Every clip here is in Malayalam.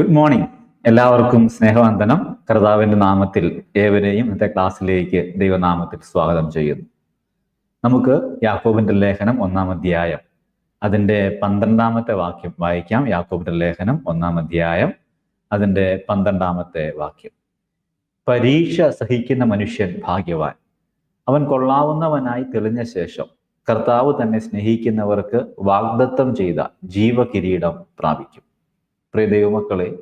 ഗുഡ് മോർണിംഗ് എല്ലാവർക്കും സ്നേഹവന്ദനം. കർത്താവിന്റെ നാമത്തിൽ ഏവരെയും ഇന്നത്തെ ക്ലാസ്സിലേക്ക് ദൈവനാമത്തിൽ സ്വാഗതം ചെയ്യുന്നു. നമുക്ക് യാക്കോബിന്റെ ലേഖനം ഒന്നാം അധ്യായം അതിന്റെ പന്ത്രണ്ടാമത്തെ വാക്യം വായിക്കാം. യാക്കോബിന്റെ ലേഖനം ഒന്നാം അധ്യായം അതിന്റെ പന്ത്രണ്ടാമത്തെ വാക്യം. പരീക്ഷ സഹിക്കുന്ന മനുഷ്യൻ ഭാഗ്യവാൻ. അവൻ കൊള്ളാവുന്നവനായി തെളിഞ്ഞ ശേഷം കർത്താവ് തന്നെ സ്നേഹിക്കുന്നവർക്ക് വാഗ്ദത്തം ചെയ്ത ജീവകിരീടം പ്രാപിക്കും. പ്രിയ ദൈവമക്കളെ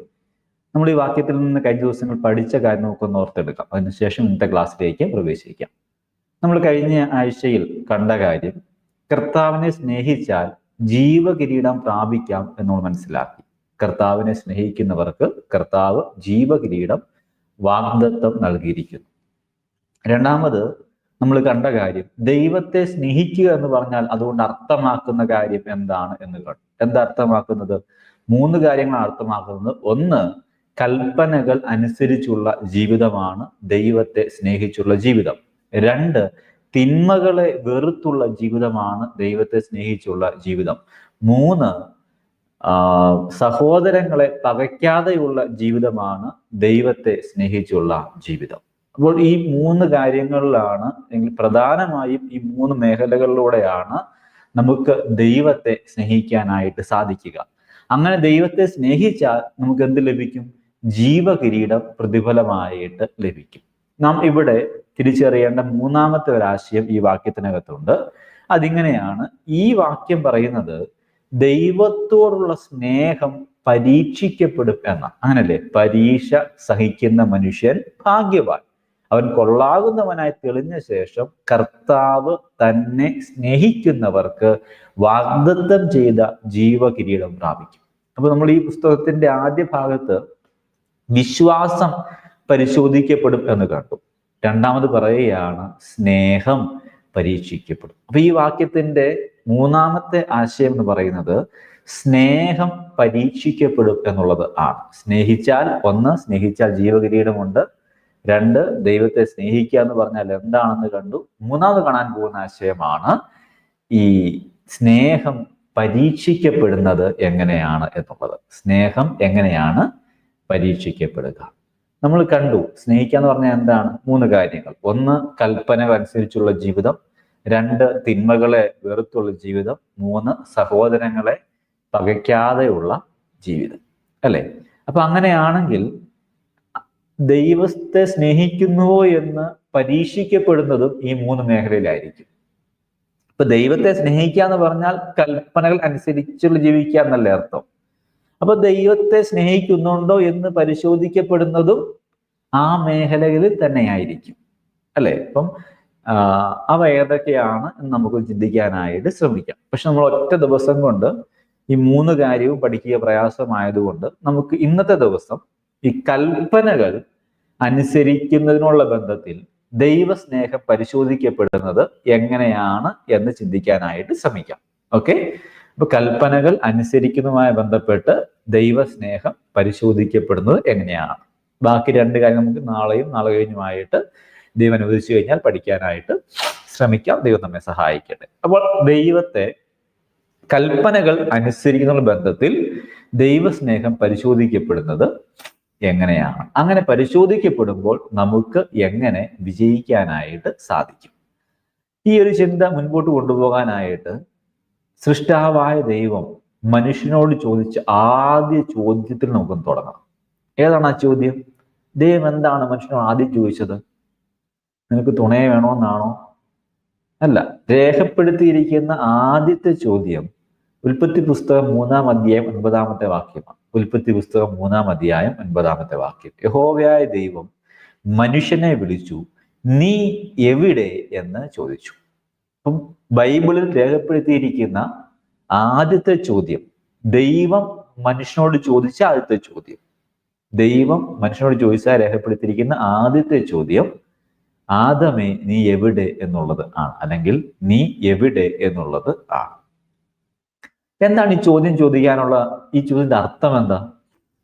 നമ്മൾ ഈ വാക്യത്തിൽ നിന്ന് കഴിഞ്ഞ ദിവസങ്ങൾ പഠിച്ച കാര്യം നമുക്കൊന്ന് ഓർത്തെടുക്കാം. അതിനുശേഷം ഇന്നത്തെ ക്ലാസ്സിലേക്ക് പ്രവേശിക്കാം. നമ്മൾ കഴിഞ്ഞ ആഴ്ചയിൽ കണ്ട കാര്യം കർത്താവിനെ സ്നേഹിച്ചാൽ ജീവകിരീടം പ്രാപിക്കാം എന്ന് മനസ്സിലാക്കി. കർത്താവിനെ സ്നേഹിക്കുന്നവർക്ക് കർത്താവ് ജീവകിരീടം വാഗ്ദത്വം നൽകിയിരിക്കുന്നു. രണ്ടാമത് നമ്മൾ കണ്ട കാര്യം ദൈവത്തെ സ്നേഹിക്കുക എന്ന് പറഞ്ഞാൽ അതുകൊണ്ട് അർത്ഥമാക്കുന്ന കാര്യം എന്താണ് എന്ന് കണ്ടു എന്താ അർത്ഥമാക്കുന്നത്? മൂന്ന് കാര്യങ്ങൾ അർത്ഥമാക്കുന്നത്. ഒന്ന് കൽപ്പനകൾ അനുസരിച്ചുള്ള ജീവിതമാണ് ദൈവത്തെ സ്നേഹിച്ചുള്ള ജീവിതം. രണ്ട് തിന്മകളെ വെറുത്തുള്ള ജീവിതമാണ് ദൈവത്തെ സ്നേഹിച്ചുള്ള ജീവിതം. മൂന്ന് സഹോദരങ്ങളെ പകയ്ക്കാതെയുള്ള ജീവിതമാണ് ദൈവത്തെ സ്നേഹിച്ചുള്ള ജീവിതം. അപ്പോൾ ഈ മൂന്ന് കാര്യങ്ങളിലാണ് പ്രധാനമായും ഈ മൂന്ന് മേഖലകളിലൂടെയാണ് നമുക്ക് ദൈവത്തെ സ്നേഹിക്കാനായിട്ട് സാധിക്കുക. അങ്ങനെ ദൈവത്തെ സ്നേഹിച്ചാൽ നമുക്ക് എന്ത് ലഭിക്കും? ജീവകിരീടം പ്രതിഫലമായിട്ട് ലഭിക്കും. നാം ഇവിടെ തിരിച്ചറിയേണ്ട മൂന്നാമത്തെ ഒരാശയം ഈ വാക്യത്തിനകത്തുണ്ട്. അതിങ്ങനെയാണ് ഈ വാക്യം പറയുന്നത് ദൈവത്തോടുള്ള സ്നേഹം പരീക്ഷിക്കപ്പെടും എന്ന. അങ്ങനല്ലേ? പരീക്ഷ സഹിക്കുന്ന മനുഷ്യൻ ഭാഗ്യവാൻ. അവൻ കൊള്ളാകുന്നവനായി തെളിഞ്ഞ ശേഷം കർത്താവ് തന്നെ സ്നേഹിക്കുന്നവർക്ക് വാഗ്ദത്തം ചെയ്ത ജീവകിരീടം പ്രാപിക്കും. അപ്പൊ നമ്മൾ ഈ പുസ്തകത്തിന്റെ ആദ്യ ഭാഗത്ത് വിശ്വാസം പരിശോധിക്കപ്പെടും എന്ന് കണ്ടു. രണ്ടാമത് പറയുകയാണ് സ്നേഹം പരീക്ഷിക്കപ്പെടും. അപ്പൊ ഈ വാക്യത്തിന്റെ മൂന്നാമത്തെ ആശയം എന്ന് പറയുന്നത് സ്നേഹം പരീക്ഷിക്കപ്പെടും എന്നുള്ളത് ആണ്. സ്നേഹിച്ചാൽ ഒന്ന് സ്നേഹിച്ചാൽ ജീവകിരീടമുണ്ട്. രണ്ട് ദൈവത്തെ സ്നേഹിക്കുക എന്ന് പറഞ്ഞാൽ എന്താണെന്ന് കണ്ടു? മൂന്നാമത് കാണാൻ പോകുന്ന ആശയമാണ് ഈ സ്നേഹം പരീക്ഷിക്കപ്പെടുന്നത് എങ്ങനെയാണ് എന്നുള്ളത്. സ്നേഹം എങ്ങനെയാണ് പരീക്ഷിക്കപ്പെടുക? നമ്മൾ കണ്ടു സ്നേഹിക്കുക എന്ന് പറഞ്ഞാൽ എന്താണ്? മൂന്ന് കാര്യങ്ങൾ. ഒന്ന് കൽപ്പന അനുസരിച്ചുള്ള ജീവിതം. രണ്ട് തിന്മകളെ വെറുത്തുള്ള ജീവിതം. മൂന്ന് സഹോദരങ്ങളെ പകയ്ക്കാതെയുള്ള ജീവിതം. അല്ലെ? അപ്പൊ അങ്ങനെയാണെങ്കിൽ ദൈവത്തെ സ്നേഹിക്കുന്നുവോ എന്ന് പരീക്ഷിക്കപ്പെടുന്നതും ഈ മൂന്ന് മേഖലയിലായിരിക്കും. ഇപ്പൊ ദൈവത്തെ സ്നേഹിക്കുക എന്ന് പറഞ്ഞാൽ കൽപ്പനകൾ അനുസരിച്ചുള്ള ജീവിക്കുക എന്നല്ലേ അർത്ഥം. അപ്പൊ ദൈവത്തെ സ്നേഹിക്കുന്നുണ്ടോ എന്ന് പരിശോധിക്കപ്പെടുന്നതും ആ മേഖലകളിൽ തന്നെയായിരിക്കും. അല്ലെ? ഇപ്പം അവ ഏതൊക്കെയാണ് എന്ന് നമുക്ക് ചിന്തിക്കാനായിട്ട് ശ്രമിക്കാം. പക്ഷെ നമ്മൾ ഒറ്റ ദിവസം കൊണ്ട് ഈ മൂന്ന് കാര്യവും പഠിക്കുക പ്രയാസമായതുകൊണ്ട് നമുക്ക് ഇന്നത്തെ ദിവസം ഈ കൽപ്പനകൾ അനുസരിക്കുന്നതിനുള്ള ബന്ധത്തിൽ ദൈവസ്നേഹം പരിശോധിക്കപ്പെടുന്നത് എങ്ങനെയാണ് എന്ന് ചിന്തിക്കാനായിട്ട് ശ്രമിക്കാം. ഓക്കെ? അപ്പൊ കൽപ്പനകൾ അനുസരിക്കുന്നതുമായി ബന്ധപ്പെട്ട് ദൈവസ്നേഹം പരിശോധിക്കപ്പെടുന്നത് എങ്ങനെയാണ്? ബാക്കി രണ്ട് കാര്യം നമുക്ക് നാളെയും നാളെ കഴിഞ്ഞുമായിട്ട് ദൈവം അനുവദിച്ചു കഴിഞ്ഞാൽ പഠിക്കാനായിട്ട് ശ്രമിക്കാം. ദൈവം നമ്മെ സഹായിക്കട്ടെ. അപ്പോൾ ദൈവത്തെ കൽപ്പനകൾ അനുസരിക്കുന്ന ബന്ധത്തിൽ ദൈവസ്നേഹം പരിശോധിക്കപ്പെടുന്നത് എങ്ങനെയാണ്? അങ്ങനെ പരിശോധിക്കപ്പെടുമ്പോൾ നമുക്ക് എങ്ങനെ വിജയിക്കാനായിട്ട് സാധിക്കും? ഈ ഒരു ചിന്ത മുൻപോട്ട് കൊണ്ടുപോകാനായിട്ട് സൃഷ്ടാവായ ദൈവം മനുഷ്യനോട് ചോദിച്ച ആദ്യ ചോദ്യത്തിൽ നമുക്ക് തുടങ്ങാം ഏതാണ് ആ ചോദ്യം? ദൈവം എന്താണ് മനുഷ്യനോട് ആദ്യം ചോദിച്ചത്? നിനക്ക് തുണയെ വേണമെന്നാണോ അല്ല രേഖപ്പെടുത്തിയിരിക്കുന്ന ആദ്യത്തെ ചോദ്യം ഉൽപ്പത്തി പുസ്തകം മൂന്നാം അധ്യായം ഒൻപതാമത്തെ വാക്യമാണ്. ഉൽപ്പത്തി പുസ്തകം മൂന്നാം അധ്യായം ഒൻപതാമത്തെ വാക്യം. യഹോവയായ ദൈവം മനുഷ്യനെ വിളിച്ചു നീ എവിടെ? എന്ന് ചോദിച്ചു. അപ്പം ബൈബിളിൽ രേഖപ്പെടുത്തിയിരിക്കുന്ന ആദ്യത്തെ ചോദ്യം ദൈവം മനുഷ്യനോട് ചോദിച്ച ആദ്യത്തെ ചോദ്യം. ദൈവം മനുഷ്യനോട് ചോദിച്ചാൽ രേഖപ്പെടുത്തിയിരിക്കുന്ന ആദ്യത്തെ ചോദ്യം ആദമേ നീ എവിടെ? എന്നുള്ളത് ആണ്. അല്ലെങ്കിൽ നീ എവിടെ? എന്നുള്ളത് ആണ്. എന്താണ് ഈ ചോദ്യം ചോദിക്കാനുള്ള ഈ ചോദ്യത്തിന്റെ അർത്ഥം എന്താ?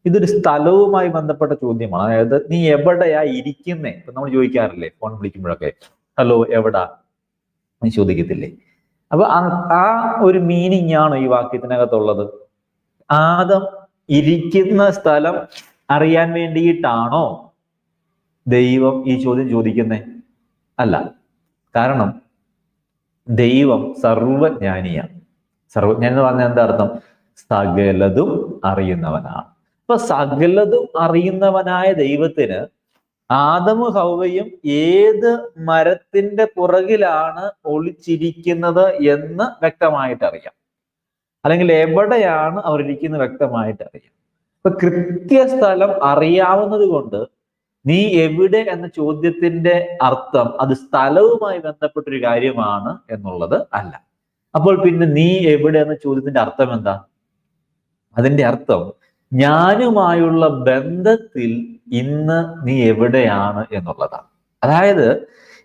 ഇതൊരു സ്ഥലവുമായി ബന്ധപ്പെട്ട ചോദ്യമാണ്. അതായത് നീ എവിടെയാ ഇരിക്കുന്നേ? ഇപ്പൊ നമ്മൾ ചോദിക്കാറില്ലേ ഫോൺ വിളിക്കുമ്പോഴൊക്കെ ഹലോ എവിടാ? നീ ചോദിക്കത്തില്ലേ? അപ്പൊ ആ ഒരു മീനിങ് ആണ് ഈ വാക്യത്തിനകത്തുള്ളത്. ആദം ഇരിക്കുന്ന സ്ഥലം അറിയാൻ വേണ്ടിയിട്ടാണോ ദൈവം ഈ ചോദ്യം ചോദിക്കുന്നേ? അല്ല. കാരണം ദൈവം സർവജ്ഞാനിയാണ് സർവജ്ഞാനി എന്ന് പറഞ്ഞാൽ എന്താ അർത്ഥം സകലതും അറിയുന്നവനാണ്. അപ്പൊ സകലതും അറിയുന്നവനായ ദൈവത്തിന് ആദമ ഹൗവയും ഏത് മരത്തിന്റെ പുറകിലാണ് ഒളിച്ചിരിക്കുന്നത് എന്ന് വ്യക്തമായിട്ട് അറിയാം അല്ലെങ്കിൽ എവിടെയാണ് അവരിരിക്കുന്നത് വ്യക്തമായിട്ട് അറിയാം ഇപ്പൊ കൃത്യസ്ഥലം അറിയാവുന്നത് കൊണ്ട് നീ എവിടെ എന്ന ചോദ്യത്തിന്റെ അർത്ഥം അത് സ്ഥലവുമായി ബന്ധപ്പെട്ടൊരു കാര്യമാണ് എന്നുള്ളത് അല്ല. അപ്പോൾ പിന്നെ നീ എവിടെ എന്ന ചോദ്യത്തിന്റെ അർത്ഥം എന്താ? അതിന്റെ അർത്ഥം ഞാനുമായുള്ള ബന്ധത്തിൽ ഇന്ന് നീ എവിടെയാണ് എന്നുള്ളതാണ്. അതായത്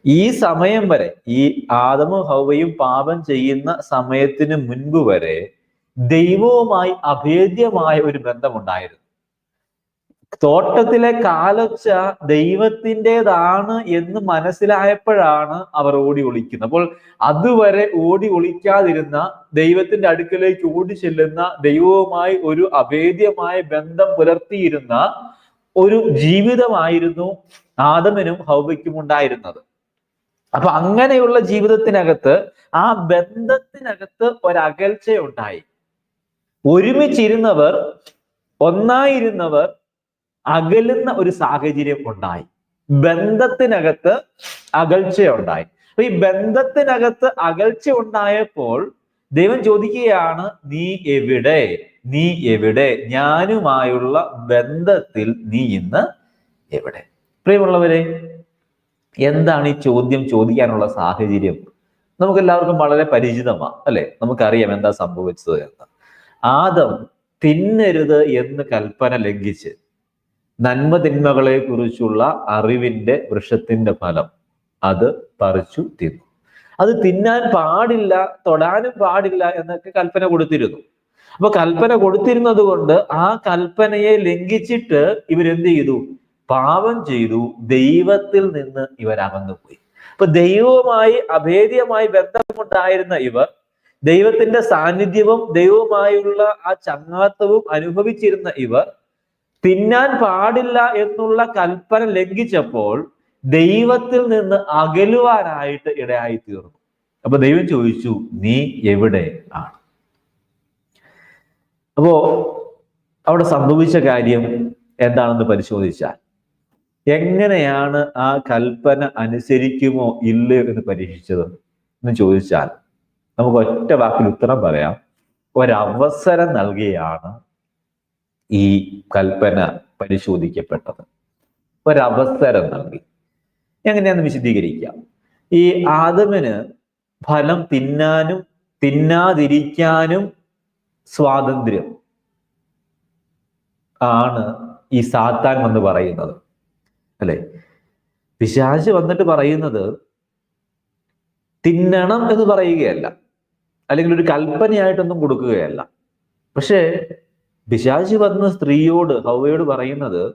ഈ സമയം വരെ ഈ ആദമും ഹൗവയും പാപം ചെയ്യുന്ന സമയത്തിന് മുൻപ് വരെ ദൈവവുമായി അഭേദ്യമായ ഒരു ബന്ധമുണ്ടായിരുന്നു. തോട്ടത്തിലെ കാലൊച്ച ദൈവത്തിന്റെതാണ് എന്ന് മനസ്സിലായപ്പോഴാണ് അവർ ഓടി ഒളിക്കുന്നത്. അപ്പോൾ അതുവരെ ഓടി ഒളിക്കാതിരുന്ന ദൈവത്തിന്റെ അടുക്കലേക്ക് ഓടി ചെല്ലുന്ന ദൈവവുമായി ഒരു അഭേദ്യമായ ബന്ധം പുലർത്തിയിരുന്ന ഒരു ജീവിതമായിരുന്നു ആദമനും ഹൗബയ്ക്കും ഉണ്ടായിരുന്നത്. അപ്പൊ അങ്ങനെയുള്ള ജീവിതത്തിനകത്ത് ആ ബന്ധത്തിനകത്ത് ഒരകൽച്ചയുണ്ടായി. ഒരുമിച്ചിരുന്നവർ ഒന്നായിരുന്നവർ അകലുന്ന ഒരു സാഹചര്യം ഉണ്ടായി. ബന്ധത്തിനകത്ത് അകൽച്ചയുണ്ടായി. അപ്പൊ ഈ ബന്ധത്തിനകത്ത് അകൽച്ച ഉണ്ടായപ്പോൾ ദൈവം ചോദിക്കുകയാണ് നീ എവിടെ? നീ എവിടെ? ഞാനുമായുള്ള ബന്ധത്തിൽ നീ ഇന്ന് എവിടെ? പ്രിയമുള്ളവരെ എന്താണ് ഈ ചോദ്യം ചോദിക്കാനുള്ള സാഹചര്യം? നമുക്ക് എല്ലാവർക്കും വളരെ പരിചിതമാണ് അല്ലെ? നമുക്കറിയാം എന്താ സംഭവിച്ചത് എന്ന്. ആദം തിന്നരുത് എന്ന് കൽപ്പന ലംഘിച്ച് നന്മ തിന്മകളെ കുറിച്ചുള്ള അറിവിന്റെ വൃക്ഷത്തിന്റെ ഫലം. അത് പറിച്ചു തിന്നു. അത് തിന്നാൻ പാടില്ല തൊടാനും പാടില്ല എന്നൊക്കെ കൽപ്പന കൊടുത്തിരുന്നു. അപ്പൊ കൽപ്പന കൊടുത്തിരുന്നത് കൊണ്ട് ആ കൽപ്പനയെ ലംഘിച്ചിട്ട് ഇവരെന്ത് ചെയ്തു? പാപം ചെയ്തു. ദൈവത്തിൽ നിന്ന് ഇവർ അകന്നുപോയി. അപ്പൊ ദൈവവുമായി അഭേദ്യമായി ബന്ധമുണ്ടായിരുന്ന ഇവർ ദൈവത്തിന്റെ സാന്നിധ്യവും ദൈവവുമായുള്ള ആ ചങ്ങാത്തവും അനുഭവിച്ചിരുന്ന ഇവർ തിന്നാൻ പാടില്ല എന്നുള്ള കൽപ്പന ലംഘിച്ചപ്പോൾ ദൈവത്തിൽ നിന്ന് അകലുവാനായിട്ട് ഇടയായി തീർന്നു അപ്പൊ ദൈവം ചോദിച്ചു നീ എവിടെ ആണ്? അപ്പോ അവിടെ സംഭവിച്ച കാര്യം എന്താണെന്ന് പരിശോധിച്ചാൽ എങ്ങനെയാണ് ആ കൽപ്പന അനുസരിക്കുമോ ഇല്ലയോ എന്ന് പരീക്ഷിച്ചത് എന്ന് ചോദിച്ചാൽ നമുക്ക് ഒറ്റ വാക്കിൽ ഉത്തരം പറയാം. ഒരവസരം നൽകിയാണ് ഈ കൽപ്പന പരിശോധിക്കപ്പെട്ടത്. ഒരവസരം നൽകി. എങ്ങനെയാന്ന് വിശദീകരിക്കാം. ഈ ആദമിന് ഫലം തിന്നാനും തിന്നാതിരിക്കാനും സ്വാതന്ത്ര്യം ആണ് ഈ സാത്താൻ വന്ന് പറയുന്നത്. അല്ലെ? പിശാച് വന്നിട്ട് പറയുന്നത് തിന്നണം എന്ന് പറയുകയല്ല. അല്ലെങ്കിൽ ഒരു കൽപ്പനയായിട്ടൊന്നും കൊടുക്കുകയല്ല. പക്ഷേ പിശാചി വന്ന സ്ത്രീയോട് ഹൗവയോട് പറയുന്നത്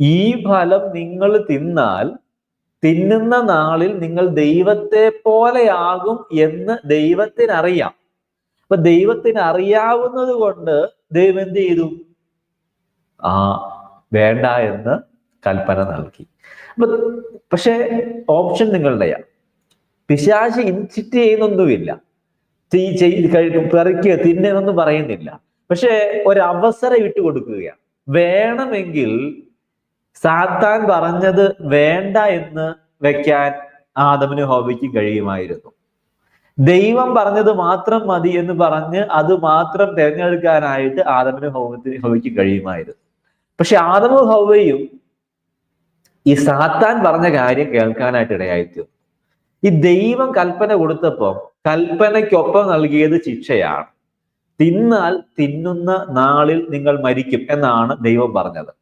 ഈ ഫലം നിങ്ങൾ തിന്നാൽ തിന്നുന്ന നാളിൽ നിങ്ങൾ ദൈവത്തെ പോലെയാകും എന്ന് ദൈവത്തിനറിയാം. അപ്പൊ ദൈവത്തിന് അറിയാവുന്നത് കൊണ്ട് ദൈവം എന്ത് ചെയ്തു? ആ വേണ്ട എന്ന് കൽപ്പന നൽകി. അപ്പൊ പക്ഷെ ഓപ്ഷൻ നിങ്ങളുടെയാ. പിശാശി ഇൻസിറ്റ് ചെയ്യുന്നൊന്നുമില്ല. പെറുക്കുക തിന്നൊന്നും പറയുന്നില്ല. പക്ഷെ ഒരവസരം ഇട്ട് കൊടുക്കുകയാണ്. വേണമെങ്കിൽ സാത്താൻ പറഞ്ഞത് വേണ്ട എന്ന് വെക്കാൻ ആദമിന് ഹോബിക്ക് കഴിയുമായിരുന്നു. ദൈവം പറഞ്ഞത് മാത്രം മതി എന്ന് പറഞ്ഞ് അത് മാത്രം തിരഞ്ഞെടുക്കാനായിട്ട് ആദമിന് ഹോമത്തിന് ഹോബിക്ക് കഴിയുമായിരുന്നു. പക്ഷെ ആദമ ഹോവയും ഈ സാത്താൻ പറഞ്ഞ കാര്യം കേൾക്കാനായിട്ട് ഇടയായിത്തീർന്നു. ഈ ദൈവം കൽപ്പന കൊടുത്തപ്പോൾ കൽപ്പനയ്ക്കൊപ്പം നൽകിയത് ശിക്ഷയാണ്. തിന്നാൽ തിന്നുന്ന നാളിൽ നിങ്ങൾ മരിക്കും എന്നാണ് ദൈവം പറഞ്ഞത്.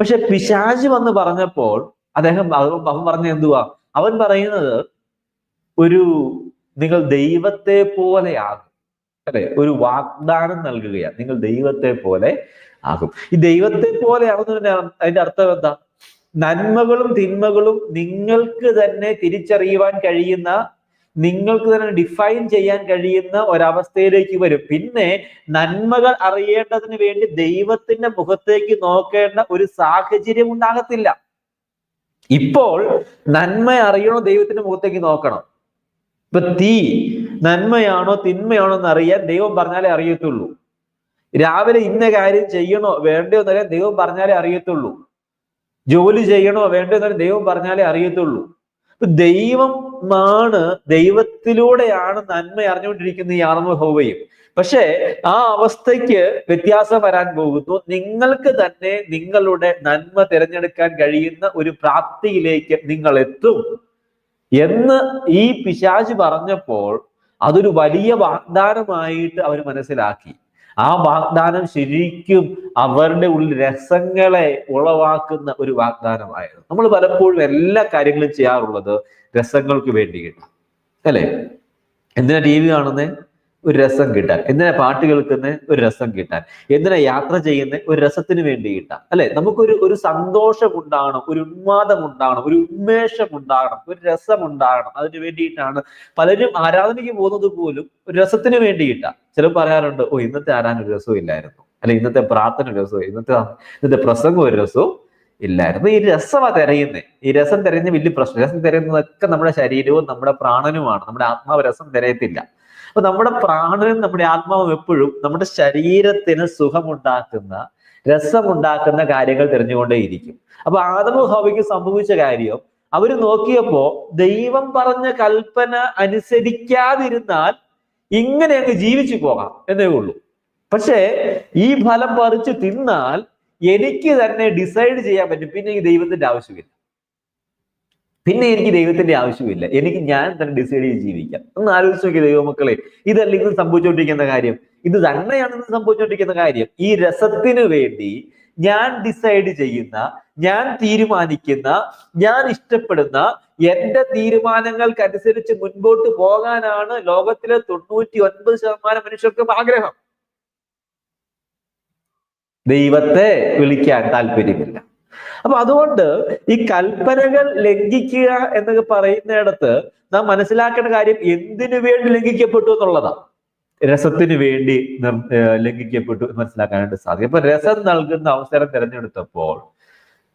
പക്ഷെ പിശാജ് വന്ന് പറഞ്ഞപ്പോൾ അദ്ദേഹം അവൻ പറഞ്ഞ എന്തുവാ? അവൻ പറയുന്നത് ഒരു നിങ്ങൾ ദൈവത്തെ പോലെയാകും. അല്ലെ? ഒരു വാഗ്ദാനം നൽകുകയാണ് നിങ്ങൾ ദൈവത്തെ പോലെ ആകും. ഈ ദൈവത്തെ പോലെ ആകുന്നതിന്റെ അതിന്റെ അർത്ഥം എന്താ? നന്മകളും തിന്മകളും നിങ്ങൾക്ക് തന്നെ തിരിച്ചറിയുവാൻ കഴിയുന്ന നിങ്ങൾക്ക് തന്നെ ഡിഫൈൻ ചെയ്യാൻ കഴിയുന്ന ഒരവസ്ഥയിലേക്ക് വരും. പിന്നെ നന്മകൾ അറിയേണ്ടതിന് വേണ്ടി ദൈവത്തിന്റെ മുഖത്തേക്ക് നോക്കേണ്ട ഒരു സാഹചര്യം ഉണ്ടാകത്തില്ല. ഇപ്പോൾ നന്മ അറിയണോ ദൈവത്തിന്റെ മുഖത്തേക്ക് നോക്കണം? ഇപ്പൊ തീ നന്മയാണോ തിന്മയാണോ എന്ന് അറിയാൻ ദൈവം പറഞ്ഞാലേ അറിയത്തുള്ളൂ. രാവിലെ ഇന്ന കാര്യം ചെയ്യണോ വേണ്ടയോ എന്നറിയാൻ ദൈവം പറഞ്ഞാലേ അറിയത്തുള്ളൂ. ജോലി ചെയ്യണോ വേണ്ടോ എന്നറിയാൻ ദൈവം പറഞ്ഞാലേ അറിയത്തുള്ളൂ. അപ്പൊ ആണ് ദൈവത്തിലൂടെയാണ് നന്മ അറിഞ്ഞുകൊണ്ടിരിക്കുന്ന ഈ ആർമഹോവയും പക്ഷേ ആ അവസ്ഥയ്ക്ക് വ്യത്യാസം വരാൻ പോകുന്നു. നിങ്ങൾക്ക് തന്നെ നിങ്ങളുടെ നന്മ തിരഞ്ഞെടുക്കാൻ കഴിയുന്ന ഒരു പ്രാപ്തിയിലേക്ക് നിങ്ങൾ എത്തും. എന്ന് ഈ പിശാജ് പറഞ്ഞപ്പോൾ അതൊരു വലിയ വാഗ്ദാനമായിട്ട് അവർ മനസ്സിലാക്കി. ആ വാഗ്ദാനം ശരിക്കും അവരുടെ ഉള്ളിൽ രസങ്ങളെ ഉളവാക്കുന്ന ഒരു വാഗ്ദാനമായിരുന്നു. നമ്മൾ പലപ്പോഴും എല്ലാ കാര്യങ്ങളും ചെയ്യാറുള്ളത് രസങ്ങൾക്ക് വേണ്ടിയിട്ട് അല്ലേ? എന്തിനാ ടി വി കാണുന്നേ? ഒരു രസം കിട്ടാൻ. എന്തിനാ പാട്ട് കേൾക്കുന്നത് ഒരു രസം കിട്ടാൻ. എന്തിനാ യാത്ര ചെയ്യുന്ന? ഒരു രസത്തിന് വേണ്ടി കിട്ടാൻ. അല്ലെ? നമുക്കൊരു ഒരു സന്തോഷം ഉണ്ടാകണം ഒരു ഉന്മാദം ഉണ്ടാകണം ഒരു ഉന്മേഷം ഉണ്ടാകണം ഒരു രസം ഉണ്ടാകണം അതിന് വേണ്ടിയിട്ടാണ് പലരും ആരാധനയ്ക്ക് പോകുന്നത് പോലും ഒരു രസത്തിന് വേണ്ടിയിട്ടാണ് ചിലർ പറയാറുണ്ട് ഓ ഇന്നത്തെ ആരാധന ഒരു രസവും ഇല്ലായിരുന്നു. അല്ലെ ഇന്നത്തെ പ്രാർത്ഥന ഒരു രസവും ഇന്നത്തെ ഇന്നത്തെ പ്രസംഗം ഒരു രസവും ഇല്ലായിരുന്നു. ഈ രസമാ തിരയുന്നത് ഈ രസം തിരയുന്ന വലിയ പ്രശ്നം. രസം തിരയുന്നതൊക്കെ നമ്മുടെ ശരീരവും നമ്മുടെ പ്രാണനുമാണ്. നമ്മുടെ ആത്മാവ് രസം തിരയത്തില്ല. അപ്പൊ നമ്മുടെ പ്രാണനും നമ്മുടെ ആത്മാവും എപ്പോഴും നമ്മുടെ ശരീരത്തിന് സുഖമുണ്ടാക്കുന്ന രസമുണ്ടാക്കുന്ന കാര്യങ്ങൾ തിരഞ്ഞുകൊണ്ടേയിരിക്കും. അപ്പൊ ആദമ ഹോബിക്ക് സംഭവിച്ച കാര്യം അവർ നോക്കിയപ്പോ ദൈവം പറഞ്ഞ കൽപ്പന അനുസരിക്കാതിരുന്നാൽ ഇങ്ങനെ അങ്ങ് ജീവിച്ചു പോകാം എന്നേ ഉള്ളൂ. പക്ഷേ ഈ ഫലം പറിച്ചു തിന്നാൽ എനിക്ക് തന്നെ ഡിസൈഡ് ചെയ്യാൻ പറ്റും. പിന്നെ ഈ ദൈവത്തിന്റെ ആവശ്യമില്ല. പിന്നെ എനിക്ക് ദൈവത്തിന്റെ ആവശ്യമില്ല. എനിക്ക് ഞാൻ തന്നെ ഡിസൈഡ് ചെയ്ത് ജീവിക്കാം. ഒന്ന് ആലോചിച്ച് നോക്കി ദൈവമക്കളെ. ഇതല്ല ഇന്ന് സംഭവിച്ചുകൊണ്ടിരിക്കുന്ന കാര്യം. ഇത് തന്നെയാണ് ഇന്ന് സംഭവിച്ചുകൊണ്ടിരിക്കുന്ന കാര്യം. ഈ രസത്തിന് വേണ്ടി ഞാൻ ഡിസൈഡ് ചെയ്യുന്ന ഞാൻ തീരുമാനിക്കുന്ന ഞാൻ ഇഷ്ടപ്പെടുന്ന എന്റെ തീരുമാനങ്ങൾക്കനുസരിച്ച് മുൻപോട്ട് പോകാനാണ് ലോകത്തിലെ തൊണ്ണൂറ്റി ഒൻപത് ശതമാനം മനുഷ്യർക്കും ആഗ്രഹം. ദൈവത്തെ വിളിക്കാൻ താല്പര്യമില്ല. അപ്പൊ അതുകൊണ്ട് ഈ കൽപ്പനകൾ ലംഘിക്കുക എന്നൊക്കെ പറയുന്നിടത്ത് നാം മനസ്സിലാക്കേണ്ട കാര്യം എന്തിനു വേണ്ടി ലംഘിക്കപ്പെട്ടു എന്നുള്ളതാണ് രസത്തിന് വേണ്ടി ലംഘിക്കപ്പെട്ടു എന്ന് മനസ്സിലാക്കാനായിട്ട് സാധിക്കും. അപ്പൊ രസം നൽകുന്ന അവസരം തിരഞ്ഞെടുത്തപ്പോൾ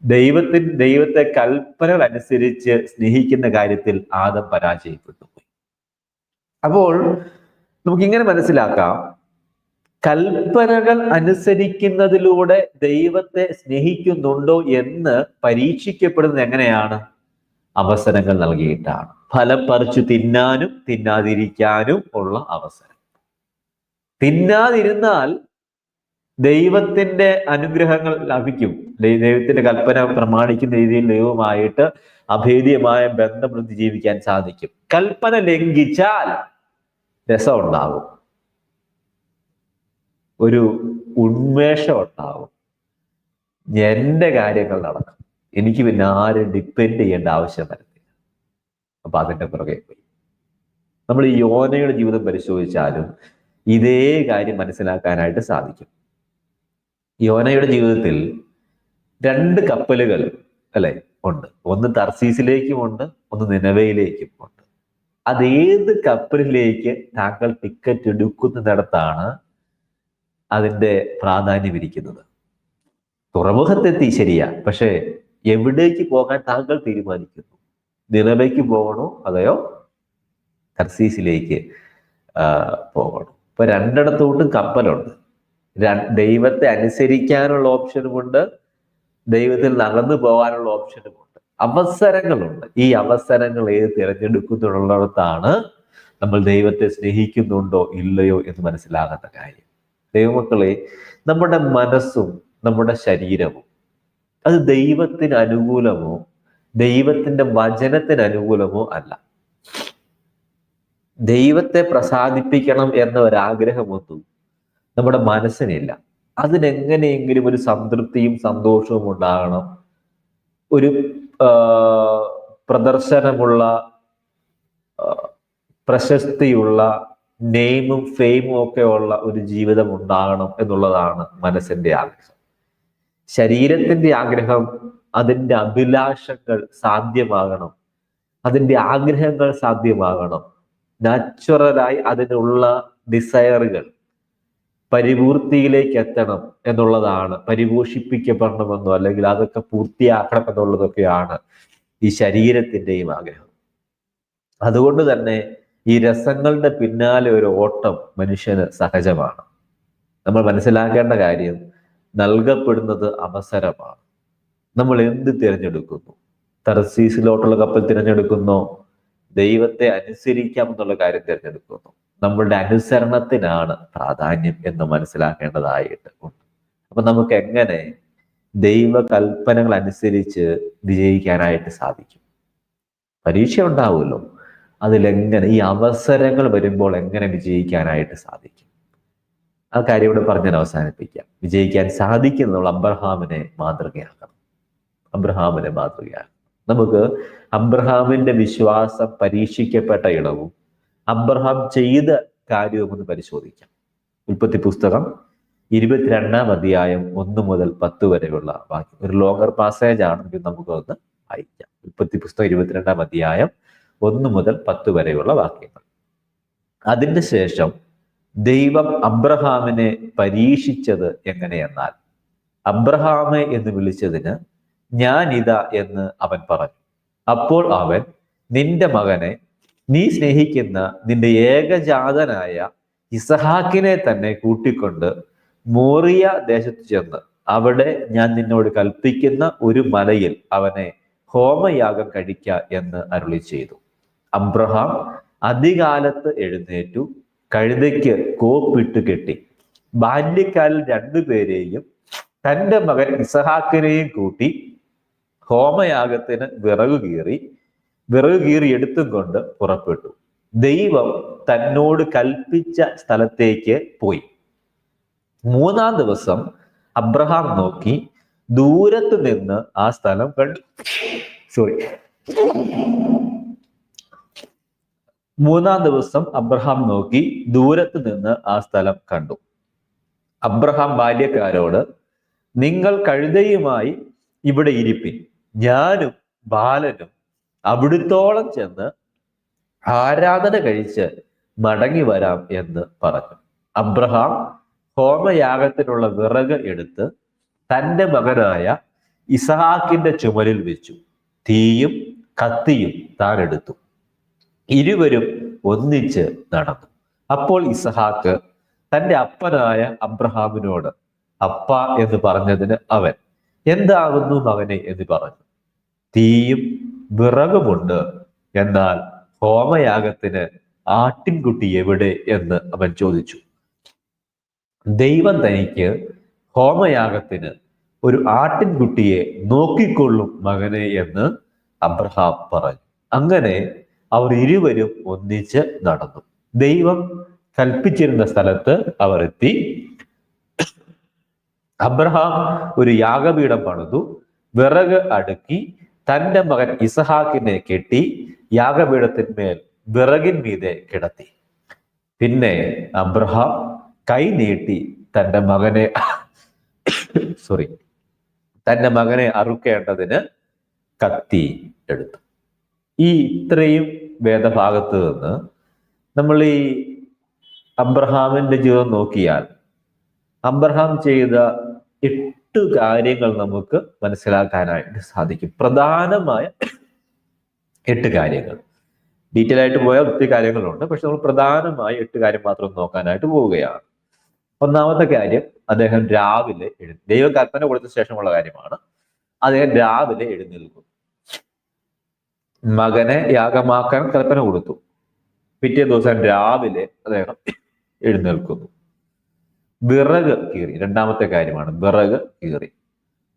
ദൈവത്തിന് ദൈവത്തെ കൽപ്പനകൾ അനുസരിച്ച് സ്നേഹിക്കുന്ന കാര്യത്തിൽ ആദം പരാജയപ്പെട്ടു അപ്പോൾ നമുക്കിങ്ങനെ മനസ്സിലാക്കാം. കൽപ്പനകൾ അനുസരിക്കുന്നതിലൂടെ ദൈവത്തെ സ്നേഹിക്കുന്നുണ്ടോ എന്ന് പരീക്ഷിക്കപ്പെടുന്നത് എങ്ങനെയാണ്? അവസരങ്ങൾ നൽകിയിട്ടാണ്. ഫലം പറിച്ചു തിന്നാനും തിന്നാതിരിക്കാനും ഉള്ള അവസരം. തിന്നാതിരുന്നാൽ ദൈവത്തിന്റെ അനുഗ്രഹങ്ങൾ ലഭിക്കും. ദൈവത്തിന്റെ കൽപ്പന പ്രമാണിക്കുന്ന രീതിയിൽ ദൈവമായിട്ട് അഭേദ്യമായ ബന്ധം ജീവിക്കാൻ സാധിക്കും. കൽപ്പന ലംഘിച്ചാൽ രസം ഉണ്ടാകും ഒരു ഉന്മേഷം ഉണ്ടാവും എന്റെ കാര്യങ്ങൾ നടക്കും. എനിക്ക് പിന്നെ ആരും ഡിപ്പെൻഡ് ചെയ്യേണ്ട ആവശ്യം വരത്തില്ല. അപ്പൊ അതിന്റെ പുറകെ പോയി. നമ്മൾ ഈ യോനയുടെ ജീവിതം പരിശോധിച്ചാലും ഇതേ കാര്യം മനസ്സിലാക്കാനായിട്ട് സാധിക്കും. യോനയുടെ ജീവിതത്തിൽ രണ്ട് കപ്പലുകൾ അല്ലെ? ഉണ്ട്. ഒന്ന് തർസീസിലേക്കും ഉണ്ട് ഒന്ന് നിലവയിലേക്കും ഉണ്ട്. അതേത് കപ്പലിലേക്ക് താങ്കൾ ടിക്കറ്റ് എടുക്കുന്നിടത്താണ് അതിന്റെ പ്രാധാന്യം ഇരിക്കുന്നത്. തുറമുഖത്തെത്തി ശരിയാ. പക്ഷേ എവിടേക്ക് പോകാൻ താങ്കൾ തീരുമാനിക്കുന്നു? നിലവയ്ക്ക് പോകണോ അതെയോ തർസീസിലേക്ക് പോകണം. ഇപ്പൊ രണ്ടിടത്തോട്ടും കപ്പലുണ്ട്. ദൈവത്തെ അനുസരിക്കാനുള്ള ഓപ്ഷനുമുണ്ട്. ദൈവത്തിൽ നടന്നു പോകാനുള്ള ഓപ്ഷനുമുണ്ട്. അവസരങ്ങളുണ്ട്. ഈ അവസരങ്ങൾ ഏത് തിരഞ്ഞെടുക്കുന്നുള്ളിടത്താണ് നമ്മൾ ദൈവത്തെ സ്നേഹിക്കുന്നുണ്ടോ ഇല്ലയോ എന്ന് മനസ്സിലാകുന്ന കാര്യം. ദൈവമക്കളെ നമ്മുടെ മനസ്സും നമ്മുടെ ശരീരവും അത് ദൈവത്തിന് അനുകൂലമോ ദൈവത്തിന്റെ വചനത്തിന് അനുകൂലമോ അല്ല. ദൈവത്തെ പ്രസാദിപ്പിക്കണം എന്ന ഒരാഗ്രഹമൊന്നും നമ്മുടെ മനസ്സിനില്ല. അതിനെങ്ങനെയെങ്കിലും ഒരു സംതൃപ്തിയും സന്തോഷവും ഉണ്ടാകണം. ഒരു പ്രദർശനമുള്ള പ്രശസ്തിയുള്ള നെയിമും ഫെയിമും ഒക്കെ ഉള്ള ഒരു ജീവിതം ഉണ്ടാകണം എന്നുള്ളതാണ് മനസ്സിന്റെ ആഗ്രഹം. ശരീരത്തിന്റെ ആഗ്രഹം അതിന്റെ അഭിലാഷങ്ങൾ സാധ്യമാകണം. അതിന്റെ ആഗ്രഹങ്ങൾ സാധ്യമാകണം. നാച്ചുറലായി അതിനുള്ള ഡിസയറുകൾ പരിപൂർത്തിയിലേക്ക് എത്തണം എന്നുള്ളതാണ്. പരിപോഷിപ്പിക്കപ്പെടണമെന്നോ അല്ലെങ്കിൽ അതൊക്കെ പൂർത്തിയാക്കണം എന്നുള്ളതൊക്കെയാണ് ഈ ശരീരത്തിന്റെയും ആഗ്രഹം. അതുകൊണ്ട് തന്നെ ഈ രസങ്ങളുടെ പിന്നാലെ ഒരു ഓട്ടം മനുഷ്യന് സഹജമാണ്. നമ്മൾ മനസ്സിലാക്കേണ്ട കാര്യം നൽകപ്പെടുന്നത് അവസരമാണ്. നമ്മൾ എന്ത് തിരഞ്ഞെടുക്കുന്നു? തർസീസിലോട്ടുള്ള കപ്പൽ തിരഞ്ഞെടുക്കുന്നോ? ദൈവത്തെ അനുസരിക്കാം എന്നുള്ള കാര്യം തിരഞ്ഞെടുക്കുന്നു. നമ്മളുടെ അനുസരണത്തിനാണ് പ്രാധാന്യം എന്ന് മനസ്സിലാക്കേണ്ടതായിട്ട് ഉണ്ട്. അപ്പൊ നമുക്ക് എങ്ങനെ ദൈവ കൽപ്പനകൾ അനുസരിച്ച് വിജയിക്കാനായിട്ട് സാധിക്കും? പരീക്ഷ ഉണ്ടാവുമല്ലോ. അതിലെങ്ങനെ ഈ അവസരങ്ങൾ വരുമ്പോൾ എങ്ങനെ വിജയിക്കാനായിട്ട് സാധിക്കും? ആ കാര്യം ഇവിടെ പറഞ്ഞാൽ അവസാനിപ്പിക്കാം. വിജയിക്കാൻ സാധിക്കും നമ്മൾ അബ്രഹാമിനെ മാതൃകയാക്കണം. അബ്രഹാമിനെ മാതൃകയാക്കണം. നമുക്ക് അബ്രഹാമിന്റെ വിശ്വാസം പരീക്ഷിക്കപ്പെട്ട ഇടവും അബ്രഹാം ചെയ്ത കാര്യവും ഒന്ന് പരിശോധിക്കാം. ഉൽപ്പത്തി പുസ്തകം ഇരുപത്തിരണ്ടാം അധ്യായം ഒന്ന് മുതൽ പത്ത് വരെയുള്ള വാക്യം. ഒരു ലോങ്ങർ പാസേജ് ആണെങ്കിൽ നമുക്കൊന്ന് വായിക്കാം. ഉൽപ്പത്തി പുസ്തകം ഇരുപത്തിരണ്ടാം അധ്യായം ഒന്ന് മുതൽ പത്ത് വരെയുള്ള വാക്യങ്ങൾ. അതിന്റെ ശേഷം ദൈവം അബ്രഹാമിനെ പരീക്ഷിച്ചത് എങ്ങനെയെന്നാൽ അബ്രഹാമെ എന്ന് വിളിച്ചതിന് ഞാനിതാ എന്ന് അവൻ പറഞ്ഞു. അപ്പോൾ അവൻ നിന്റെ മകനെ നീ സ്നേഹിക്കുന്ന നിന്റെ ഏകജാതനായ ഇസഹാക്കിനെ തന്നെ കൂട്ടിക്കൊണ്ട് മോറിയ ദേശത്ത് ചെന്ന് അവിടെ ഞാൻ നിന്നോട് കൽപ്പിക്കുന്ന ഒരു മലയിൽ അവനെ ഹോമയാഗം കഴിക്ക എന്ന് അരുളി ചെയ്തു അബ്രഹാം അധികാലത്ത് എഴുന്നേറ്റു കഴുതയ്ക്ക് കോപ്പിട്ട് കെട്ടി. ബാല്യക്കാലിൽ രണ്ടുപേരെയും തന്റെ മകൻ ഇസഹാക്കിനെയും കൂട്ടി ഹോമയാഗത്തിന് വിറകു കീറി വിറകു കീറി എടുത്തും കൊണ്ട് പുറപ്പെട്ടു. ദൈവം തന്നോട് കൽപ്പിച്ച സ്ഥലത്തേക്ക് പോയി. മൂന്നാം ദിവസം അബ്രഹാം നോക്കി ദൂരത്ത് നിന്ന് ആ സ്ഥലം കണ്ടു. സോറി മൂന്നാം ദിവസം അബ്രഹാം നോക്കി ദൂരത്ത് നിന്ന് ആ സ്ഥലം കണ്ടു. അബ്രഹാം ബാല്യക്കാരോട് നിങ്ങൾ കഴുതയുമായി ഇവിടെ ഇരിപ്പിൻ. ഞാനും ബാലനും അവിടുത്തോളം ചെന്ന് ആരാധന കഴിച്ച് മടങ്ങി വരാം എന്ന് പറഞ്ഞു. അബ്രഹാം ഹോമയാഗത്തിനുള്ള വിറക് എടുത്ത് തന്റെ മകനായ ഇസഹാക്കിന്റെ ചുമലിൽ വെച്ചു. തീയും കത്തിയും താൻ എടുത്തു. ഇരുവരും ഒന്നിച്ച് നടന്നു. അപ്പോൾ ഇസഹാക്ക് തന്റെ അപ്പനായ അബ്രഹാമിനോട് അപ്പ എന്ന് പറഞ്ഞതിന് അവൻ എന്താകുന്നു മകനെ എന്ന് പറഞ്ഞു. തീയും വിറകുമുണ്ട് എന്നാൽ ഹോമയാഗത്തിന് ആട്ടിൻകുട്ടി എവിടെ എന്ന് അവൻ ചോദിച്ചു. ദൈവം തനിക്ക് ഹോമയാഗത്തിന് ഒരു ആട്ടിൻകുട്ടിയെ നോക്കിക്കൊള്ളും മകനെ എന്ന് അബ്രഹാം പറഞ്ഞു. അങ്ങനെ അവർ ഇരുവരും ഒന്നിച്ച് നടന്നു. ദൈവം കൽപ്പിച്ചിരുന്ന സ്ഥലത്ത് അവർ എത്തി അബ്രഹാം ഒരു യാഗപീഠം പണിതു. വിറക് അടുക്കി തന്റെ മകൻ ഇസഹാക്കിനെ കെട്ടി യാഗപീഠത്തിന്മേൽ വിറകിൻ മീതെ കിടത്തി. പിന്നെ അബ്രഹാം കൈ നീട്ടി തന്റെ മകനെ സോറി തന്റെ മകനെ അറുക്കേണ്ടതിന് കത്തി എടുത്തു. ഈ ഇത്രയും വേദഭാഗത്ത് നിന്ന് നമ്മൾ ഈ അബ്രഹാമിന്റെ ജീവിതം നോക്കിയാൽ അബ്രഹാം ചെയ്ത എട്ട് കാര്യങ്ങൾ നമുക്ക് മനസ്സിലാക്കാനായിട്ട് സാധിക്കും. പ്രധാനമായ എട്ട് കാര്യങ്ങൾ. ഡീറ്റെയിൽ ആയിട്ട് പോയാൽ ഒത്തിരി കാര്യങ്ങളുണ്ട്. പക്ഷെ നമ്മൾ പ്രധാനമായി എട്ട് കാര്യം മാത്രം നോക്കാനായിട്ട് പോവുകയാണ്. ഒന്നാമത്തെ കാര്യം അദ്ദേഹം രാവിലെ എഴുന്ന ദൈവകൽപ്പന കൊടുത്ത ശേഷമുള്ള കാര്യമാണ്. അദ്ദേഹം രാവിലെ എഴുന്നേൽക്കും മകനെ യാഗമാക്കാൻ കൽപ്പന കൊടുത്തു. പിറ്റേ ദിവസം രാവിലെ അദ്ദേഹം എഴുന്നേൽക്കുന്നു. വിറക് കീറി. രണ്ടാമത്തെ കാര്യമാണ് വിറക് കീറി.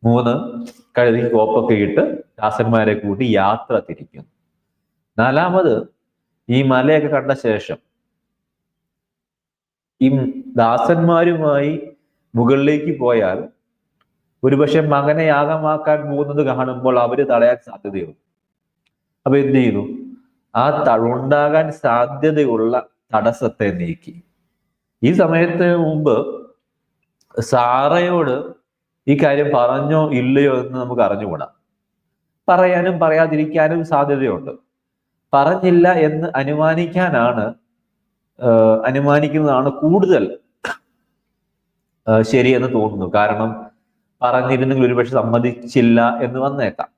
മൂന്ന് കഴുതി കോപ്പൊക്കെ ഇട്ട് ദാസന്മാരെ കൂട്ടി യാത്ര തിരിക്കുന്നു. നാലാമത് ഈ മലയൊക്കെ കണ്ട ശേഷം ഈ ദാസന്മാരുമായി മുകളിലേക്ക് പോയാൽ ഒരുപക്ഷെ മകനെ യാഗമാക്കാൻ പോകുന്നത് കാണുമ്പോൾ അവർ തടയാൻ സാധ്യതയുണ്ട്. അപ്പൊ എന്ത് ചെയ്തു? ആ ഉണ്ടാകാൻ സാധ്യതയുള്ള തടസ്സത്തെ നീക്കി. ഈ സമയത്ത് മുമ്പ് സാറയോട് ഈ കാര്യം പറഞ്ഞോ ഇല്ലയോ എന്ന് നമുക്ക് അറിഞ്ഞുകൂടാ. പറയാനും പറയാതിരിക്കാനും സാധ്യതയുണ്ട്. പറഞ്ഞില്ല എന്ന് അനുമാനിക്കാനാണ് അനുമാനിക്കുന്നതാണ് കൂടുതൽ ശരിയെന്ന് തോന്നുന്നു കാരണം പറഞ്ഞിരുന്നെങ്കിൽ ഒരുപക്ഷെ സമ്മതിച്ചില്ല എന്ന് വന്നേക്കാം.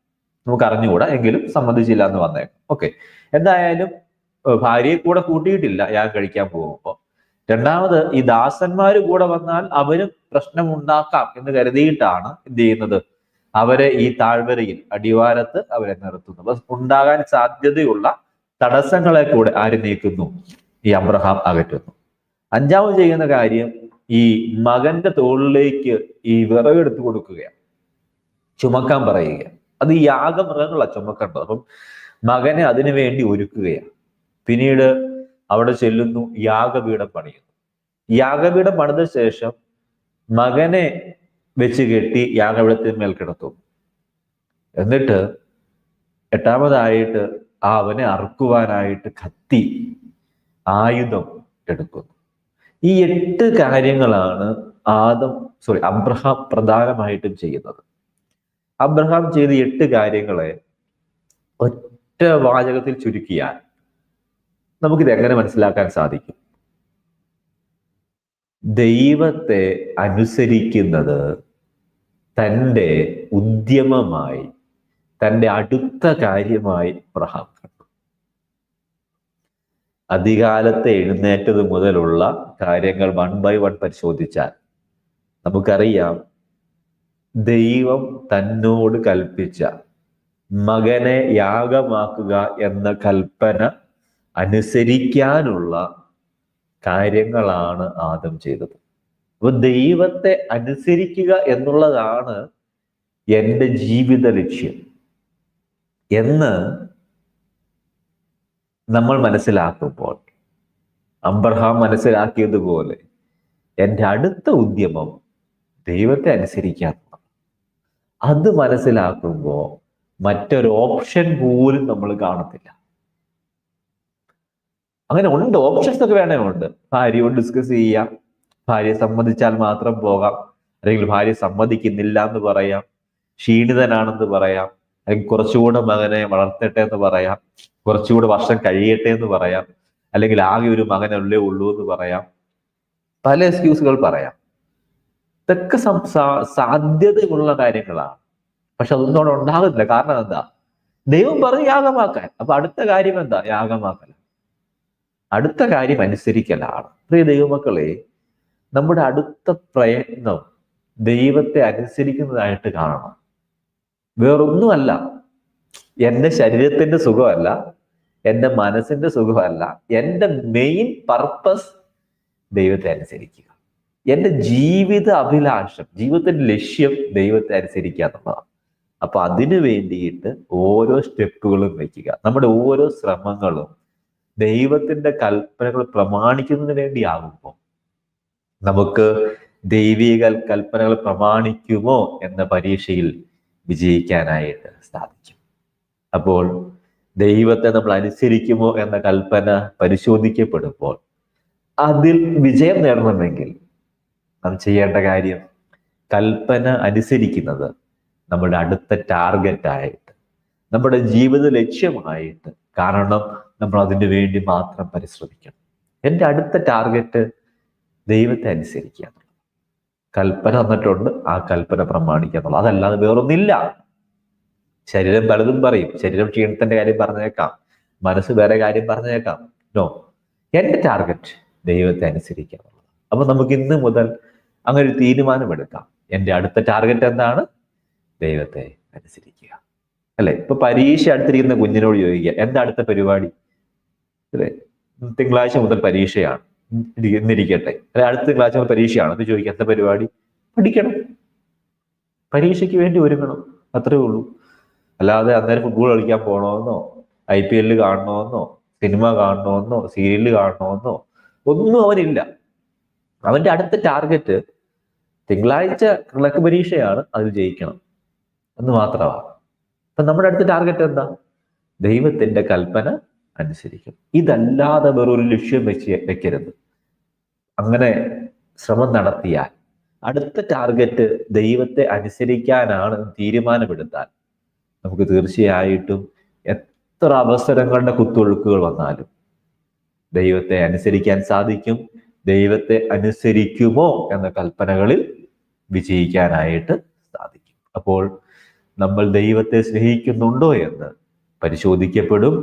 നമുക്ക് അറിഞ്ഞുകൂടാ എങ്കിലും സമ്മതിച്ചില്ല എന്ന് വന്നേക്കും. ഓക്കെ എന്തായാലും ഭാര്യയെ കൂടെ കൂട്ടിയിട്ടില്ല ഞാൻ കഴിക്കാൻ പോകുമ്പോൾ രണ്ടാമത് ഈ ദാസന്മാർ കൂടെ വന്നാൽ അവരും പ്രശ്നമുണ്ടാക്കാം എന്ന് കരുതിയിട്ടാണ് എന്ത് ചെയ്യുന്നത്? അവരെ ഈ താഴ്വരയിൽ അടിവാരത്ത് അവരെ നിർത്തുന്നു. അപ്പൊ ഉണ്ടാകാൻ സാധ്യതയുള്ള തടസ്സങ്ങളെ കൂടെ ആര് നീക്കുന്നു? ഈ അബ്രഹാം അകറ്റുന്നു. അഞ്ചാമത് ചെയ്യുന്ന കാര്യം ഈ മകന്റെ തോളിലേക്ക് ഈ വിറവെടുത്തു കൊടുക്കുകയാണ്. ചുമക്കാൻ പറയുക അത് യാഗമൃഗങ്ങളാ ചുമക്കേണ്ടത്. അപ്പം മകനെ അതിനു വേണ്ടി ഒരുക്കുകയാണ്. പിന്നീട് അവിടെ ചെല്ലുന്നു യാഗപീഠം പണിയുന്നു. യാഗപീഠം പണിത ശേഷം മകനെ വെച്ച് കെട്ടി യാഗപീഠത്തിന് മേൽ എന്നിട്ട് എട്ടാമതായിട്ട് ആ അവനെ അറുക്കുവാനായിട്ട് കത്തി ആയുധം എടുക്കുന്നു. ഈ എട്ട് കാര്യങ്ങളാണ് ആദം സോറി അബ്രഹാം പ്രധാനമായിട്ടും ചെയ്യുന്നത്. അബ്രഹാം ചെയ്ത എട്ട് കാര്യങ്ങളെ ഒറ്റ വാചകത്തിൽ ചുരുക്കിയാൽ നമുക്കിത് എങ്ങനെ മനസ്സിലാക്കാൻ സാധിക്കും? ദൈവത്തെ അനുസരിക്കുന്നത് തന്റെ ഉദ്യമമായി തന്റെ അടുത്ത കാര്യമായി അബ്രഹാം കണ്ടു. അധികാലത്തെ എഴുന്നേറ്റത് മുതലുള്ള കാര്യങ്ങൾ വൺ ബൈ വൺ പരിശോധിച്ചാൽ നമുക്കറിയാം ദൈവം തന്നോട് കൽപ്പിച്ച. മകനെ യാഗമാക്കുക എന്ന കൽപ്പന അനുസരിക്കാനുള്ള കാര്യങ്ങളാണ് ആദം ചെയ്തത്. അപ്പൊ ദൈവത്തെ അനുസരിക്കുക എന്നുള്ളതാണ് എന്റെ ജീവിത ലക്ഷ്യം എന്ന് നമ്മൾ മനസ്സിലാക്കുമ്പോൾ അബ്രഹാം മനസ്സിലാക്കിയതുപോലെ എന്റെ അടുത്ത ഉദ്യമം ദൈവത്തെ അനുസരിക്കാൻ അത് മനസ്സിലാക്കുമ്പോൾ മറ്റൊരു ഓപ്ഷൻ പോലും നമ്മൾ കാണത്തില്ല. അങ്ങനെ ഉണ്ട് ഓപ്ഷൻസ് ഒക്കെ വേണേ ഉണ്ട് ഭാര്യയോട് ഡിസ്കസ് ചെയ്യാം. ഭാര്യയെ സമ്മതിച്ചാൽ മാത്രം പോകാം. അല്ലെങ്കിൽ ഭാര്യ സമ്മതിക്കുന്നില്ല എന്ന് പറയാം. ക്ഷീണിതനാണെന്ന് പറയാം. അല്ലെങ്കിൽ കുറച്ചുകൂടെ മകനെ വളർത്തട്ടെ എന്ന് പറയാം. കുറച്ചുകൂടെ വർഷം കഴിയട്ടെ എന്ന് പറയാം. അല്ലെങ്കിൽ ആകെ ഒരു മകനല്ലേ ഉള്ളൂ എന്ന് പറയാം. പല എക്സ്ക്യൂസുകൾ പറയാം. ഇതൊക്കെ സാധ്യതയുള്ള കാര്യങ്ങളാണ്. പക്ഷെ അതൊന്നും അവിടെ ഉണ്ടാകുന്നില്ല. കാരണം എന്താ? ദൈവം പറഞ്ഞു യാഗമാക്കാൻ. അപ്പൊ അടുത്ത കാര്യം എന്താ? യാഗമാക്കൽ. അടുത്ത കാര്യം അനുസരിക്കലാണ്. പ്രിയ ദൈവമക്കളെ നമ്മുടെ അടുത്ത പ്രയത്നം ദൈവത്തെ അനുസരിക്കുന്നതായിട്ട് കാണണം. വേറൊന്നുമല്ല. എന്റെ ശരീരത്തിന്റെ സുഖമല്ല. എന്റെ മനസ്സിന്റെ സുഖമല്ല. എന്റെ മെയിൻ പർപ്പസ് ദൈവത്തെ അനുസരിക്കുക. എന്റെ ജീവിത അഭിലാഷം ജീവിതത്തിന്റെ ലക്ഷ്യം ദൈവത്തെ അനുസരിക്കുക എന്നുള്ളതാണ്. അപ്പൊ അതിനു വേണ്ടിയിട്ട് ഓരോ സ്റ്റെപ്പുകളും വയ്ക്കുക. നമ്മുടെ ഓരോ ശ്രമങ്ങളും ദൈവത്തിന്റെ കൽപ്പനകൾ പ്രമാണിക്കുന്നതിന് വേണ്ടിയാകുമ്പോൾ നമുക്ക് ദൈവിക കൽപ്പനകൾ പ്രമാണിക്കുമോ എന്ന പരീക്ഷയിൽ വിജയിക്കാനായിട്ട് സാധിക്കും. അപ്പോൾ ദൈവത്തെ നമ്മൾ അനുസരിക്കുമോ എന്ന കൽപ്പന പരിശോധിക്കപ്പെടുമ്പോൾ അതിൽ വിജയം നേടണമെങ്കിൽ നാം ചെയ്യേണ്ട കാര്യം കൽപ്പന അനുസരിക്കുന്നത് നമ്മുടെ അടുത്ത ടാർഗറ്റായിട്ട് നമ്മുടെ ജീവിത ലക്ഷ്യമായിട്ട്. കാരണം നമ്മൾ അതിന് വേണ്ടി മാത്രം പരിശ്രമിക്കണം. എന്റെ അടുത്ത ടാർഗറ്റ് ദൈവത്തെ അനുസരിക്കുക എന്നുള്ളത്. കൽപ്പന തന്നിട്ടുണ്ട് ആ കൽപ്പന പ്രമാണിക്കുക എന്നുള്ളത്. അതല്ലാതെ വേറൊന്നില്ല. ശരീരം പലതും പറയും. ശരീരം ക്ഷീണത്തിന്റെ കാര്യം പറഞ്ഞേക്കാം. മനസ്സ് വേറെ കാര്യം പറഞ്ഞേക്കാം. നോ എന്റെ ടാർഗറ്റ് ദൈവത്തെ അനുസരിക്കുക എന്നുള്ളത്. അപ്പൊ നമുക്ക് ഇന്ന് മുതൽ അങ്ങനെ ഒരു തീരുമാനമെടുക്കാം. എന്റെ അടുത്ത ടാർഗറ്റ് എന്താണ്? ദൈവത്തെ അനുസരിക്കുക. അല്ലെ? ഇപ്പൊ പരീക്ഷ അടുത്തിരിക്കുന്ന കുഞ്ഞിനോട് ചോദിക്കുക എന്താ അടുത്ത പരിപാടി? അല്ലെ? തിങ്കളാഴ്ച മുതൽ പരീക്ഷയാണ്. ഇന്നിരിക്കട്ടെ അല്ലെ? അടുത്ത തിങ്കളാഴ്ച മുതൽ പരീക്ഷയാണ്. അത് ചോദിക്കുക എന്താ പരിപാടി? പഠിക്കണം. പരീക്ഷയ്ക്ക് വേണ്ടി ഒരുങ്ങണം. അത്രേ ഉള്ളൂ. അല്ലാതെ അന്നേരം ഫുട്ബോൾ കളിക്കാൻ പോകണമെന്നോ ഐ പി എല്ലിൽ കാണണമെന്നോ സിനിമ കാണണമെന്നോ സീരിയലിൽ കാണണമെന്നോ ഒന്നും അവനില്ല. അവന്റെ അടുത്ത ടാർഗറ്റ് തിങ്കളാഴ്ച കിളക്ക് പരീക്ഷയാണ് അതിൽ ജയിക്കണം എന്ന് മാത്രമാണ്. അപ്പൊ നമ്മുടെ അടുത്ത ടാർഗറ്റ് എന്താ? ദൈവത്തിന്റെ കൽപ്പന അനുസരിക്കും ഇതല്ലാതെ വേറൊരു ലക്ഷ്യം വെച്ച് വെക്കരുത്. അങ്ങനെ ശ്രമം നടത്തിയാൽ അടുത്ത ടാർഗറ്റ് ദൈവത്തെ അനുസരിക്കാനാണ് തീരുമാനമെടുത്താൽ നമുക്ക് തീർച്ചയായിട്ടും എത്ര അവസരങ്ങളുടെ കുത്തൊഴുക്കുകൾ വന്നാലും ദൈവത്തെ അനുസരിക്കാൻ സാധിക്കും. ദൈവത്തെ അനുസരിക്കുമോ എന്ന കൽപ്പനകളിൽ വിജയിക്കാനായിട്ട് സാധിക്കും. അപ്പോൾ നമ്മൾ ദൈവത്തെ സ്നേഹിക്കുന്നുണ്ടോ എന്ന് പരിശോധിക്കപ്പെടും.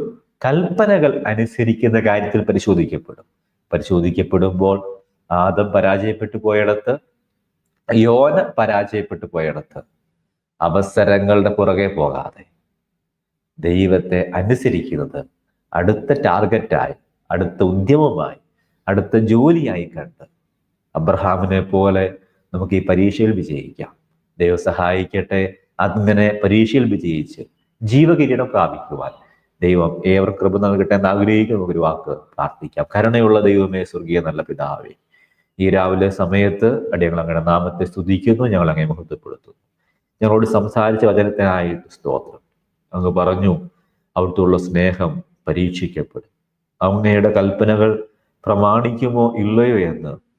കൽപ്പനകൾ അനുസരിക്കുന്ന കാര്യത്തിൽ പരിശോധിക്കപ്പെടും. പരിശോധിക്കപ്പെടുമ്പോൾ ആദം പരാജയപ്പെട്ടു പോയിടത്ത് യോന പരാജയപ്പെട്ടു പോയിടത്ത് അവസരങ്ങളുടെ പുറകെ പോകാതെ ദൈവത്തെ അനുസരിക്കുന്നത് അടുത്ത ടാർഗറ്റായി അടുത്ത ഉദ്യമമായി അടുത്ത ജോലിയായി കണ്ട് അബ്രഹാമിനെ പോലെ നമുക്ക് ഈ പരീക്ഷയിൽ വിജയിക്കാം. ദൈവം സഹായിക്കട്ടെ. അങ്ങനെ പരീക്ഷയിൽ വിജയിച്ച് ജീവകിരീടം പ്രാപിക്കുവാൻ ദൈവം ഏവർ കൃപ നൽകട്ടെ എന്ന് ആഗ്രഹിക്കുന്ന ഒരു വാക്ക് പ്രാർത്ഥിക്കാം. കരുണയുള്ള ദൈവമേ സ്വർഗീയ നല്ല പിതാവേ ഈ രാവിലെ സമയത്ത് അടിയങ്ങൾ അങ്ങനെ നാമത്തെ സ്തുതിക്കുന്നു. ഞങ്ങൾ അങ്ങനെ മഹത്വപ്പെടുത്തുന്നു. ഞങ്ങളോട് സംസാരിച്ച വചനത്തിനായി സ്തോത്രം. അങ്ങ് പറഞ്ഞു അവിടുത്തുള്ള സ്നേഹം പരീക്ഷിക്കപ്പെടും. അങ്ങയുടെ കൽപ്പനകൾ പ്രമാണിക്കുമോ ഇല്ലയോ എന്ന്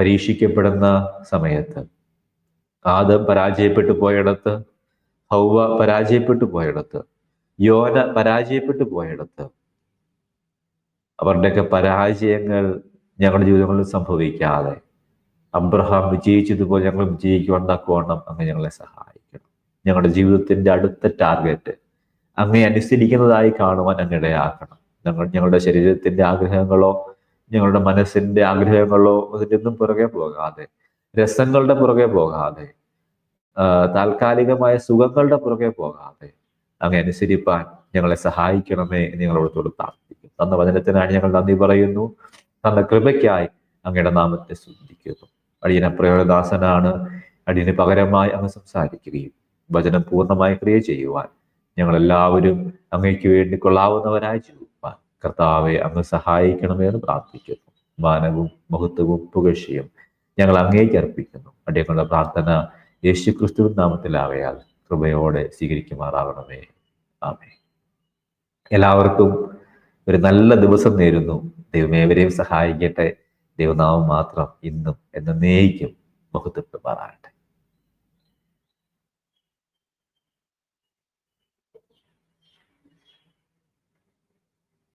പരീക്ഷിക്കപ്പെടുന്ന സമയത്ത്. ആദം പരാജയപ്പെട്ടു പോയിടത്ത് ഹൗവ പരാജയപ്പെട്ടു പോയിടത്ത് യോന പരാജയപ്പെട്ടു പോയിടത്ത്. അവരുടെയൊക്കെ പരാജയങ്ങൾ ഞങ്ങളുടെ ജീവിതങ്ങളിൽ സംഭവിക്കാതെ അബ്രഹാം വിജയിച്ചതുപോലെ ഞങ്ങൾ വിജയിക്കുവാൻ തക്കവണ്ണം അങ്ങ് ഞങ്ങളെ സഹായിക്കണം. ഞങ്ങളുടെ ജീവിതത്തിന്റെ അടുത്ത ടാർഗറ്റ് അങ്ങേ അനുസരിക്കുന്നതായി കാണുവാൻ അങ്ങിടയാക്കണം ഞങ്ങൾ ഞങ്ങളുടെ ശരീരത്തിന്റെ ആഗ്രഹങ്ങളോ ഞങ്ങളുടെ മനസ്സിന്റെ ആഗ്രഹങ്ങളോ അതിന്റെ ഒന്നും പുറകെ പോകാതെ രസങ്ങളുടെ പുറകെ പോകാതെ താൽക്കാലികമായ സുഖങ്ങളുടെ പുറകെ പോകാതെ അങ്ങ് അനുസരിപ്പാൻ ഞങ്ങളെ സഹായിക്കണമേ എന്ന് ഞങ്ങളോടത്തോട് പ്രാർത്ഥിക്കും തന്ന വചനത്തിനാണ് ഞങ്ങൾ നന്ദി പറയുന്നു. തന്ന കൃപയ്ക്കായി അങ്ങയുടെ നാമത്തെ ശ്രദ്ധിക്കുന്നു അടിയന പ്രയോജദാസനാണ് അടിയന് പകരമായി അങ്ങ് സംസാരിക്കുകയും വചനം പൂർണമായി ക്രിയ ചെയ്യുവാൻ ഞങ്ങളെല്ലാവരും അങ്ങയ്ക്ക് വേണ്ടി കൊള്ളാവുന്നവരായി ജീവിപ്പാൻ കർത്താവെ അങ്ങ് സഹായിക്കണമേ എന്ന് പ്രാർത്ഥിക്കുന്നു. മാനവും മഹത്വവും പുകഴ്ചയും ഞങ്ങൾ അങ്ങേക്ക് അർപ്പിക്കുന്നു. അടിയങ്ങളുടെ പ്രാർത്ഥന യേശു ക്രിസ്തുവിൻ നാമത്തിലാവയാൽ കൃപയോടെ സ്വീകരിക്കുമാറാകണമേ. ആമേ എല്ലാവർക്കും ഒരു നല്ല ദിവസം നേരുന്നു. ദൈവമേവരെയും സഹായിക്കട്ടെ. ദൈവനാമം മാത്രം ഇന്നും എന്നേക്കും മഹത്വപ്പെടുമാറാകട്ടെ.